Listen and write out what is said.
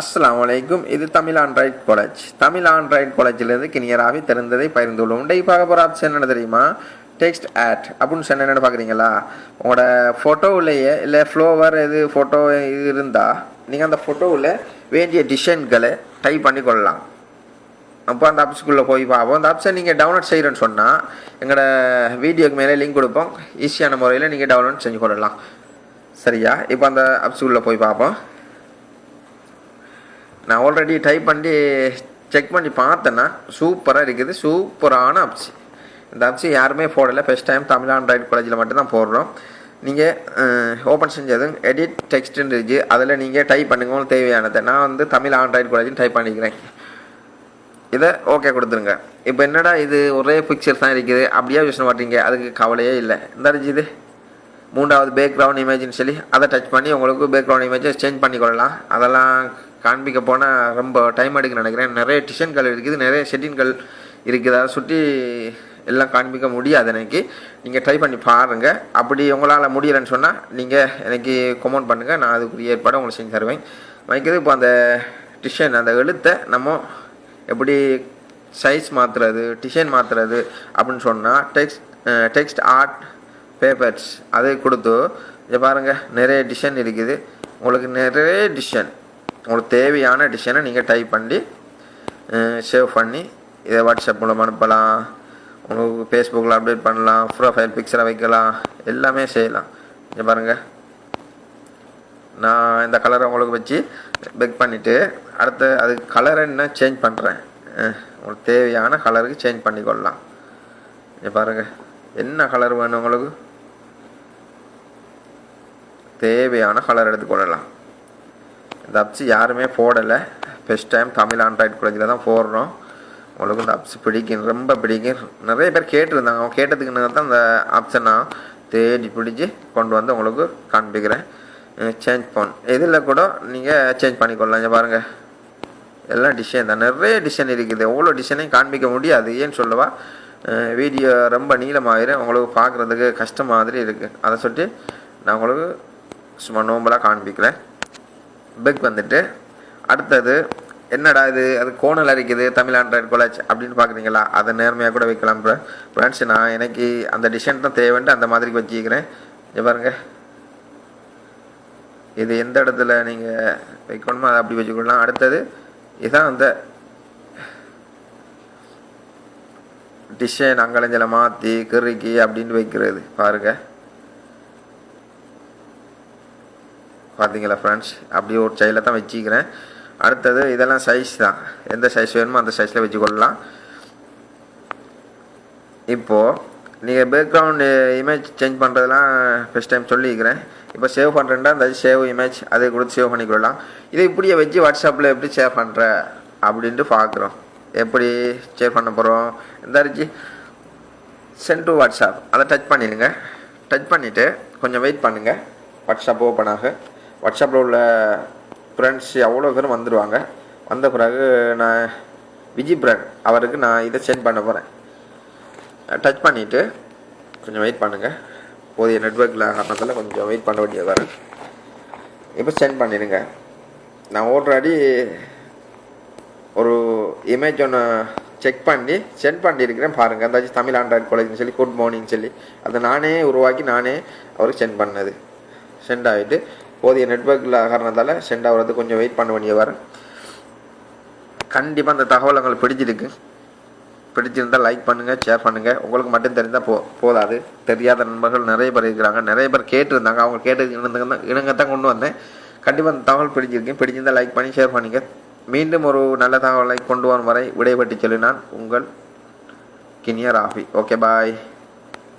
அஸ்லாம் வலைக்கும் இது Tamil android college Tamil android காலேஜிலிருந்து கிணியராகவே தெரிந்ததை பகிர்ந்துள்ளோம் இன்றைக்கு பார்க்க போகிற ஆப்ஷன் என்ன தெரியுமா? டெக்ஸ்ட் ஆட் அப்படின்னு சொன்ன என்னென்னு பார்க்குறீங்களா? உங்களோட ஃபோட்டோவிலேயே இல்லை ஃப்ளோவர் எது ஃபோட்டோ இது இருந்தால் நீங்கள் அந்த ஃபோட்டோவில் வேண்டிய டிசைன்களை டைப் பண்ணி கொள்ளலாம். அப்போ அந்த ஆப்ஷனுக்குள்ளே போய் பார்ப்போம். அந்த ஆப்ஷன் நீங்கள் டவுன்லோட் செய்கிறேன்னு சொன்னால் எங்களோட வீடியோக்கு மேலே லிங்க் கொடுப்போம். ஈஸியான முறையில் நீங்கள் டவுன்லோட் செஞ்சு கொள்ளலாம். சரியா? இப்போ அந்த ஆப்ஸுக்குள்ளே போய் பார்ப்போம். நான் ஆல்ரெடி டைப் பண்ணி செக் பண்ணி பார்த்தேன்னா சூப்பராக இருக்குது. சூப்பரான ஆப்ஸ் இந்த ஆப்ஸ் யாருமே போடலை. ஃபஸ்ட் டைம் தமிழ் ஆண்ட்ராய்டு காலேஜில் மட்டும்தான் போடுறோம். நீங்கள் ஓப்பன் செஞ்சதும் எடிட் டெக்ஸ்ட்னு இருக்குது அதில் நீங்கள் டைப் பண்ணுங்க உங்களுக்கு தேவையானதை. நான் வந்து தமிழ் ஆண்ட்ராய்டு காலேஜ்னு டைப் பண்ணிக்கிறேன். இதை ஓகே கொடுத்துருங்க. இப்போ என்னடா இது? ஒரே பிக்சர் தான் இருக்குது. அப்படியே யூஸ் மாட்டீங்க அதுக்கு கவலையே இல்லை. இந்த இது மூன்றாவது பேக்ரவுண்ட் இமேஜ்னு சொல்லி அதை டச் பண்ணி உங்களுக்கு பேக்ரவுண்ட் இமேஜை சேஞ்ச் பண்ணி கொள்ளலாம் அதெல்லாம் காண்பிக்க போனால் ரொம்ப டைம் எடுக்க நினைக்கிறேன். நிறைய டிசைன்கள் இருக்குது நிறைய செட்டின்கள் இருக்குது. அதை சுற்றி எல்லாம் காண்பிக்க முடியாது எனக்கு. நீங்கள் ட்ரை பண்ணி பாருங்கள் அப்படி உங்களால் முடியலைன்னு சொன்னால் நீங்கள் எனக்கு கமெண்ட் பண்ணுங்கள் நான் அதுக்குரிய ஏற்பாடு உங்களுக்கு செஞ்சு தருவேன். வைக்கிறது இப்போ அந்த டிசைன் அந்த எழுத்தை நம்ம எப்படி சைஸ் மாற்றுறது டிசைன் மாற்றுறது அப்படின்னு சொன்னால் டெக்ஸ்ட் டெக்ஸ்ட் ஆர்ட் பேப்பர்ஸ் அதை கொடுத்து இதை பாருங்கள் நிறைய டிசைன் இருக்குது. உங்களுக்கு நிறைய டிசைன் உங்களுக்கு தேவையான டிசைனை நீங்கள் டைப் பண்ணி சேவ் பண்ணி இதை வாட்ஸ்அப் மூலம் அனுப்பலாம். உங்களுக்கு ஃபேஸ்புக்கில் அப்டேட் பண்ணலாம் ப்ரொஃபைல் பிக்சரை வைக்கலாம் எல்லாமே செய்யலாம். இங்கே பாருங்கள் நான் இந்த கலரை உங்களுக்கு வச்சு பெக் பண்ணிவிட்டு அடுத்து அது கலரை என்ன சேஞ்ச் பண்ணுறேன் உங்களுக்கு தேவையான கலருக்கு சேஞ்ச் பண்ணிக்கொள்ளலாம். இங்கே பாருங்கள் என்ன கலர் வேணும் உங்களுக்கு? தேவையான கலர் எடுத்துக்கொள்ளலாம். இந்த அப்ஸ் யாருமே போடலை. ஃபஸ்ட் டைம் தமிழ் ஆண்ட்ராய்டு காலேஜில் தான் போடுறோம். உங்களுக்கு இந்த அப்ஸ் பிடிக்கும் ரொம்ப பிடிக்கும். நிறைய பேர் கேட்டிருந்தாங்க. அவங்க கேட்டதுக்கு தான் அந்த ஆப்ஸை நான் தேடி பிடிச்சி கொண்டு வந்து உங்களுக்கு காண்பிக்கிறேன். சேஞ்ச் பண்ண இதில் கூட நீங்கள் சேஞ்ச் பண்ணிக்கொள்ளலாம். இங்கே பாருங்கள் எல்லாம் டிசைன் தான். நிறைய டிசைன் இருக்குது. எவ்வளோ டிசைனையும் காண்பிக்க முடியாது. ஏன்னு சொல்லவா? வீடியோ ரொம்ப நீளமாகிடும் உங்களுக்கு பார்க்குறதுக்கு கஷ்டம் மாதிரி இருக்குது அதை சொல்லிட்டு நான் உங்களுக்கு சும்மா நோம்பலாக காண்பிக்கிறேன். பெக் வந்துட்டு அடுத்தது என்னடா இது? அது கோணல் அரிக்குது தமிழ் ஆண்ட்ராய்டு காலேஜ் அப்படின்னு பார்க்குறீங்களா? அதை நேர்மையாக கூட வைக்கலாம் ப்ரோ ஃப்ரெண்ட்ஸ் நான் எனக்கு அந்த டிசைன் தான் தேவைன்ட்டு அந்த மாதிரி வச்சுக்கிறேன். இங்கே பாருங்க. இது எந்த இடத்துல நீங்கள் வைக்கணுமோ அதை அப்படி வச்சுக்கொள்ளலாம் அடுத்தது இதுதான் அந்த டிசைன் அங்கலஞ்சலை மாற்றி கிறுக்கி அப்படின்னு வைக்கிறது. பாருங்கள் பார்த்தீங்களா ஃப்ரெண்ட்ஸ் அப்படியே ஒரு சைடில் தான் வச்சுக்கிறேன். அடுத்தது இதெல்லாம் சைஸ் தான். எந்த சைஸ் வேணுமோ அந்த சைஸில் வச்சுக்கொள்ளலாம். இப்போது நீங்கள் பேக்ரவுண்டு இமேஜ் சேஞ்ச் பண்ணுறதுலாம் ஃபஸ்ட் டைம் சொல்லிக்கிறேன். இப்போ சேவ் பண்ணுறேன்டா அந்த சேவ் இமேஜ் அதை கொடுத்து சேவ் பண்ணிக்கொள்ளலாம் இதை இப்படியே வச்சு வாட்ஸ்அப்பில் எப்படி சேவ் பண்ணுற அப்படின்ட்டு பார்க்குறோம் எப்படி சேவ் பண்ண போகிறோம் இந்த அரிச்சு சென்ட் டு வாட்ஸ்அப் அதை டச் பண்ணிடுங்க. டச் பண்ணிவிட்டு கொஞ்சம் வெயிட் பண்ணுங்கள் வாட்ஸ்அப் ஓப்பன் ஆக. வாட்ஸ்அப்பில் உள்ள ஃப்ரெண்ட்ஸ் எவ்வளோ பேரும் வந்துடுவாங்க வந்த பிறகு நான் விஜி பிரான் அவருக்கு நான் இதை சென்ட் பண்ண போகிறேன் டச் பண்ணிவிட்டு கொஞ்சம் வெயிட் பண்ணுங்கள் போதிய நெட்ஒர்க்கில் காரணத்தில் கொஞ்சம் வெயிட் பண்ண வேண்டியது வரும். இப்போ சென்ட் பண்ணிடுங்க. நான் ஆல்ரெடி ஒரு இமேஜ் ஒன்று செக் பண்ணி சென்ட் பண்ணியிருக்கிறேன் பாருங்கள் அந்த தமிழ் ஆண்ட்ராய்டு காலேஜ்னு சொல்லி குட் மார்னிங் சொல்லி அதை நானே உருவாக்கி நானே அவருக்கு சென்ட் பண்ணது. சென்ட் ஆகிட்டு போதிய நெட்ஒர்க்கில் காரணத்தால் சென்ட் ஆகிறது கொஞ்சம் வெயிட் பண்ண வேண்டிய வர. கண்டிப்பாக அந்த தகவல் உங்களுக்கு பிடிச்சிருக்கு. பிடிச்சிருந்தால் லைக் பண்ணுங்கள் ஷேர் பண்ணுங்கள் உங்களுக்கு மட்டும் தெரிந்தால் போ போதாது. தெரியாத நண்பர்கள் நிறைய பேர் இருக்கிறாங்க. நிறைய பேர் கேட்டிருந்தாங்க. அவங்க கேட்டு இணங்க இணங்கத்தான் கொண்டு வந்தேன். கண்டிப்பாக அந்த தகவல் பிடிச்சிருக்கேன் பிடிச்சிருந்தால் லைக் பண்ணி ஷேர் பண்ணுங்க மீண்டும் ஒரு நல்ல தகவலை கொண்டு வரும் வரை விடைபெற்று சொல்லி நான் உங்கள் கினியர் ஆஃபி ஓகே பாய்